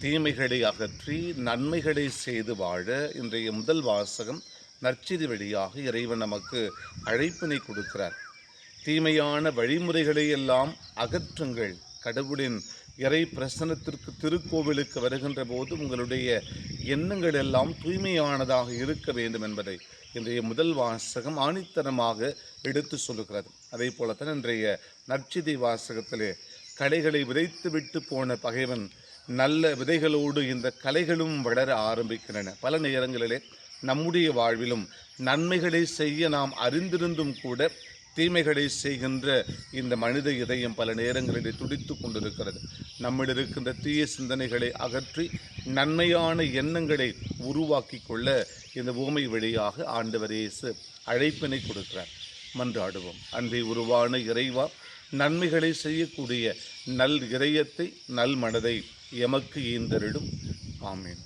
தீமைகளை அகற்றி நன்மைகளை செய்து வாழ இன்றைய முதல் வாசகம் நற்செய்தி வழியாக இறைவன் நமக்கு அழைப்பினை கொடுக்கிறார். தீமையான வழிமுறைகளை எல்லாம் அகற்றுங்கள். கடவுளின் இறை பிரசனத்திற்கு திருக்கோவிலுக்கு வருகின்ற போது உங்களுடைய எண்ணங்கள் எல்லாம் தூய்மையானதாக இருக்க வேண்டும் என்பதை இன்றைய முதல் வாசகம் ஆணித்தனமாக எடுத்து சொல்லுகிறது. அதே போலத்தான் இன்றைய நற்செய்தி வாசகத்திலே கடைகளை விதைத்து விட்டு போன பகைவன் நல்ல விதைகளோடு இந்த கலைகளும் வளர ஆரம்பிக்கின்றன. பல நேரங்களிலே நம்முடைய வாழ்விலும் நன்மைகளை செய்ய நாம் அறிந்திருந்தும் கூட தீமைகளை செய்கின்ற இந்த மனித இதயம் பல நேரங்களிலே துடித்து கொண்டிருக்கிறது. நம்மிடம் இருக்கின்ற தீய சிந்தனைகளை அகற்றி நன்மையான எண்ணங்களை உருவாக்கி கொள்ள இந்த பூமி வழியாக ஆண்டவர் இயேசு அழைப்பினை கொடுக்கிறார். மன்றாடுவோம். அன்பை உருவான இறைவா நன்மைகளை செய்யக்கூடிய நல் இதயத்தை நல் மனதை எமக்கு ஈந்தரிடும் ஆமீன்.